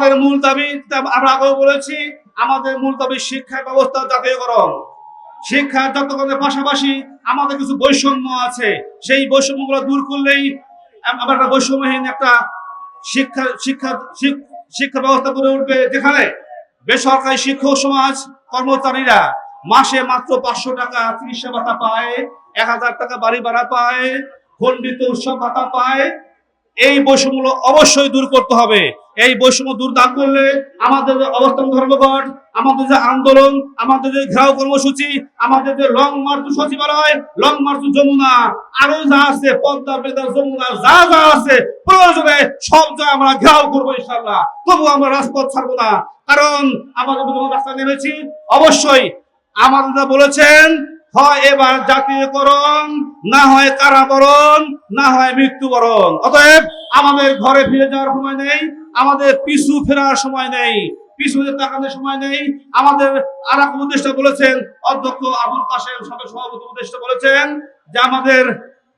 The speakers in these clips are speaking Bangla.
আমাদের মূল দাবি আমরা আগেও বলেছি, আমাদের মূল দাবি শিক্ষা ব্যবস্থা জাতীয়করণ। শিক্ষা জাতীয়করণের পাশাপাশি আমাদের কিছু বৈষম্য আছে। সেই বৈষম্যগুলো দূর করলেই আম- আমরা একটা বৈষম্যহীন একটা শিক্ষা শিক্ষা শিক্ষা ব্যবস্থা গড়ে উঠবে যেখানে বেসরকারি শিক্ষক সমাজ কর্মচারীরা মাসে মাত্র পাঁচশো টাকা চিকিৎসা ভাতা পায়, এক হাজার টাকা বাড়ি ভাড়া পায়, খণ্ডিত উৎসব ভাতা পায়। এই বৈষম্য অবশ্যই দূর করতে হবে। এই বৈষম্য দূর না করলে আমাদের যে অবস্থান ধর্মঘট, আমাদের যে আন্দোলন, আমাদের যে ঘেরাও কর্মসূচি, আমাদের যে লং মার্চ সচিবালয়, লং মার্চ যমুনা, আরও যা আছে পদ্মা বেদা যমুনা, যা যা আছে, প্রয়োজনে সব জায়গায় আমরা ঘেরাও করব ইনশাল্লাহ তবু আমরা রাজপথ ছাড়বো না। কারণ আমাদের যখন রাস্তায় নেমেছি, অবশ্যই আমাদের বলেছেন, হয় এবার জাতীয়করণ, না হয় কারাবরণ, না হয় মৃত্যুবরণ। অতএব আমাদের ঘরে ফিরে যাওয়ার সময় নেই। আমাদের পিছু ফেরার সময় নেই। পিছু তাকানোর সময় নেই। আমাদের আর এক উপদেষ্টা বলেছেন, অধ্যক্ষ আবুল কাশেম সঙ্গে সভাপতি উপদেষ্টা বলেছেন যে আমাদের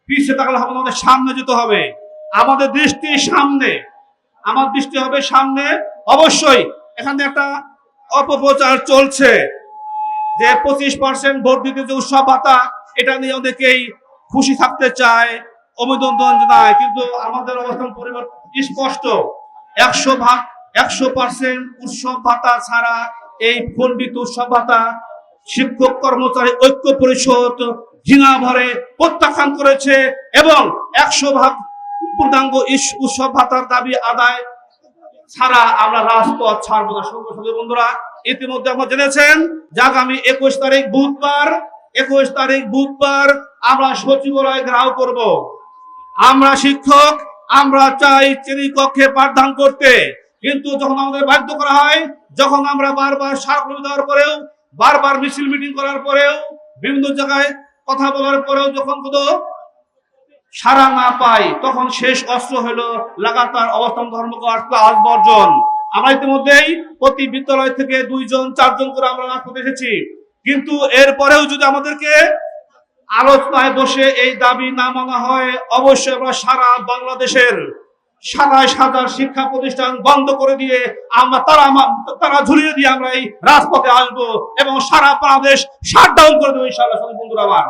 পিছিয়ে তাকালে হবে আমাদের সামনে যেতে হবে। আমাদের দৃষ্টি সামনে। আমার দৃষ্টি হবে সামনে। অবশ্যই এখানে একটা অপপ্রচার চলছে যে পঁচিশ পার্সেন্ট ভোট দিতে যে উৎসব ভাতা, এটা নিয়ে অনেকেই খুশি থাকতে চায়, অভিনন্দন জানায়। কিন্তু আমাদের অবস্থান পরিবার স্পষ্ট। একশো ভাগ, একশো পার্সেন্ট উৎসব ভাতা ছাড়া এই খণ্ডিত উৎসব ভাতা শিক্ষক, কর্মচারী, ঐক্য পরিষদ ঘৃণা ভরে প্রত্যাখ্যান করেছে এবং একশো ভাগ পূর্ণাঙ্গ উৎসব ভাতার দাবি আদায় ছাড়া আমরা রাজপথ ছাড়বো না। সঙ্গে বন্ধুরা, ইতিমধ্যে আমরা জেনেছেন যে আগামী একুশ তারিখ বুধবার, একুশ তারিখ বুধবার আমরা সচিবালয় ঘেরাও করব। আমরা শিক্ষক আমরা চাই শ্রেণীকক্ষে পাঠদান করতে। কিন্তু যখন আমাদের বাধ্য করা হয়, যখন আমরা বারবার স্মারকলিপি দেওয়ার পরেও, বারবার মিছিল মিটিং করার পরেও, বিভিন্ন জায়গায় কথা বলার পরেও যখন কোনো সারা না পাই, তখন শেষ অস্ত্র হলো লাগাতার অবস্থান ধর্মঘট ক্লাস বর্জন। আমরা ইতিমধ্যেই প্রতি বিদ্যালয় থেকে দুইজন, চারজন করে আমরা রাজপথে এসেছি। কিন্তু এরপরেও যদি আমাদেরকে আলোচনায় বসে এই দাবি না মানা হয়, অবশ্যই আমরা সারা বাংলাদেশের সাতাশ হাজার শিক্ষা প্রতিষ্ঠান বন্ধ করে দিয়ে আমরা তারা তারা ঝুলিয়ে দিয়ে আমরা এই রাজপথে আসব এবং সারা বাংলাদেশ শাটডাউন করে দেবো ইনশাআল্লাহ। বন্ধুরা আমার।